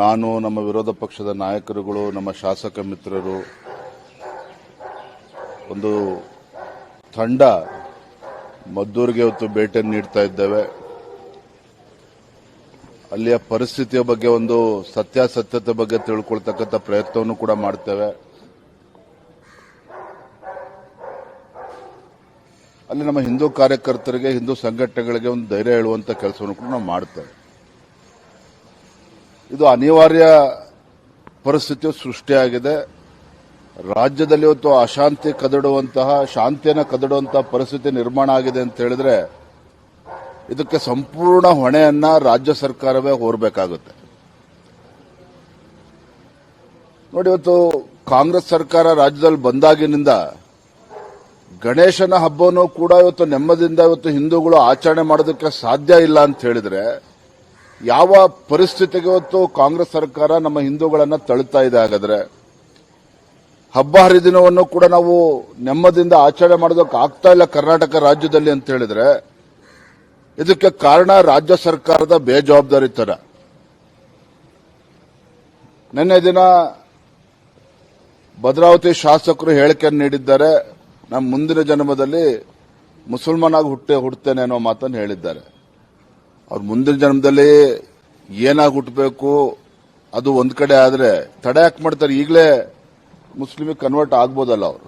ನಾನು ನಮ್ಮ ವಿರೋಧ ಪಕ್ಷದ ನಾಯಕರುಗಳು, ನಮ್ಮ ಶಾಸಕ ಮಿತ್ರರು, ಒಂದು ತಂಡ ಮದ್ದೂರಿಗೆ ಇವತ್ತು ಭೇಟಿ ನೀಡ್ತಾ ಇದ್ದೇವೆ. ಅಲ್ಲಿಯ ಪರಿಸ್ಥಿತಿಯ ಬಗ್ಗೆ ಒಂದು ಸತ್ಯಾಸತ್ಯತೆ ಬಗ್ಗೆ ತಿಳ್ಕೊಳ್ತಕ್ಕಂಥ ಪ್ರಯತ್ನವನ್ನು ಕೂಡ ಮಾಡ್ತೇವೆ. ಅಲ್ಲಿ ನಮ್ಮ ಹಿಂದೂ ಕಾರ್ಯಕರ್ತರಿಗೆ, ಹಿಂದೂ ಸಂಘಟನೆಗಳಿಗೆ ಒಂದು ಧೈರ್ಯ ಹೇಳುವಂತ ಕೆಲಸವನ್ನು ಕೂಡ ನಾವು ಮಾಡ್ತೇವೆ. ಇದು ಅನಿವಾರ್ಯ ಪರಿಸ್ಥಿತಿ ಸೃಷ್ಟಿಯಾಗಿದೆ. ರಾಜ್ಯದಲ್ಲಿ ಇವತ್ತು ಅಶಾಂತಿ ಕದಡುವಂತಹ, ಶಾಂತಿಯನ್ನು ಕದಡುವಂತಹ ಪರಿಸ್ಥಿತಿ ನಿರ್ಮಾಣ ಆಗಿದೆ ಅಂತ ಹೇಳಿದ್ರೆ ಇದಕ್ಕೆ ಸಂಪೂರ್ಣ ಹೊಣೆಯನ್ನ ರಾಜ್ಯ ಸರ್ಕಾರವೇ ಹೊರಬೇಕಾಗುತ್ತೆ. ನೋಡಿ, ಇವತ್ತು ಕಾಂಗ್ರೆಸ್ ಸರ್ಕಾರ ರಾಜ್ಯದಲ್ಲಿ ಬಂದಾಗಿನಿಂದ ಗಣೇಶನ ಹಬ್ಬವನ್ನು ಕೂಡ ಇವತ್ತು ನೆಮ್ಮದಿಯಿಂದ ಇವತ್ತು ಹಿಂದೂಗಳು ಆಚರಣೆ ಮಾಡೋದಕ್ಕೆ ಸಾಧ್ಯ ಇಲ್ಲ ಅಂತ ಹೇಳಿದ್ರೆ ಯಾವ ಪರಿಸ್ಥಿತಿಗೆ ಇವತ್ತು ಕಾಂಗ್ರೆಸ್ ಸರ್ಕಾರ ನಮ್ಮ ಹಿಂದೂಗಳನ್ನು ತಳ್ತಾ ಇದೆ ಹಾಗಾದ್ರೆ. ಹಬ್ಬ ಹರಿದಿನವನ್ನು ಕೂಡ ನಾವು ನೆಮ್ಮದಿಯಿಂದ ಆಚರಣೆ ಮಾಡೋದಕ್ಕೆ ಆಗ್ತಾ ಇಲ್ಲ ಕರ್ನಾಟಕ ರಾಜ್ಯದಲ್ಲಿ ಅಂತ ಹೇಳಿದ್ರೆ. ಇದಕ್ಕೆ ಕಾರಣ ರಾಜ್ಯ ಸರ್ಕಾರದ ಬೇಜವಾಬ್ದಾರಿತನ ನಿನ್ನೆ ದಿನ ಭದ್ರಾವತಿ ಶಾಸಕರು ಹೇಳಿಕೆ ನೀಡಿದ್ದಾರೆ. ನಮ್ಮ ಮುಂದಿನ ಜನ್ಮದಲ್ಲಿ ಮುಸಲ್ಮಾನಾಗಿ ಹುಟ್ಟೆ ಹುಡ್ತೇನೆ ಅನ್ನೋ ಮಾತನ್ನು ಹೇಳಿದ್ದಾರೆ. ಅವ್ರು ಮುಂದಿನ ಜನ್ಮದಲ್ಲಿ ಏನಾಗಿ ಹುಟ್ಟಬೇಕು ಅದು ಒಂದ್ ಕಡೆ ಆದ್ರೆ ತಡೆ ಯಾಕೆ ಮಾಡ್ತಾರೆ? ಈಗಲೇ ಮುಸ್ಲಿಮಿಗೆ ಕನ್ವರ್ಟ್ ಆಗ್ಬೋದಲ್ಲ ಅವರು.